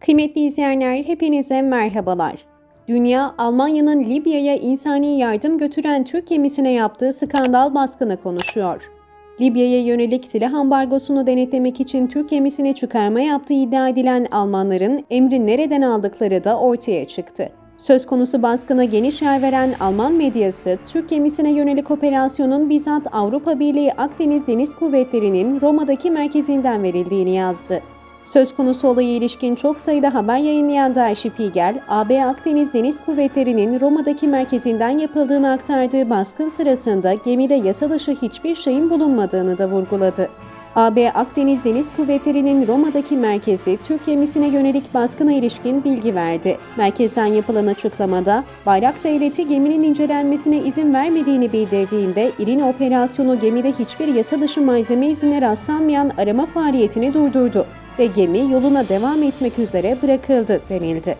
Kıymetli izleyenler, hepinize merhabalar. Dünya, Almanya'nın Libya'ya insani yardım götüren Türk gemisine yaptığı skandal baskını konuşuyor. Libya'ya yönelik silah ambargosunu denetlemek için Türk gemisine çıkarma yaptığı iddia edilen Almanların emri nereden aldıkları da ortaya çıktı. Söz konusu baskına geniş yer veren Alman medyası, Türk gemisine yönelik operasyonun bizzat Avrupa Birliği Akdeniz Deniz Kuvvetleri'nin Roma'daki merkezinden verildiğini yazdı. Söz konusu olaya ilişkin çok sayıda haber yayınlayan Der Spiegel, AB Akdeniz Deniz Kuvvetleri'nin Roma'daki merkezinden yapıldığını aktardığı baskın sırasında gemide yasa dışı hiçbir şeyin bulunmadığını da vurguladı. AB Akdeniz Deniz Kuvvetleri'nin Roma'daki merkezi Türk gemisine yönelik baskına ilişkin bilgi verdi. Merkezden yapılan açıklamada, Bayrak Devleti geminin incelenmesine izin vermediğini bildirdiğinde İrini operasyonu gemide hiçbir yasa dışı malzeme izine rastlanmayan arama faaliyetini durdurdu ve gemi yoluna devam etmek üzere bırakıldı denildi.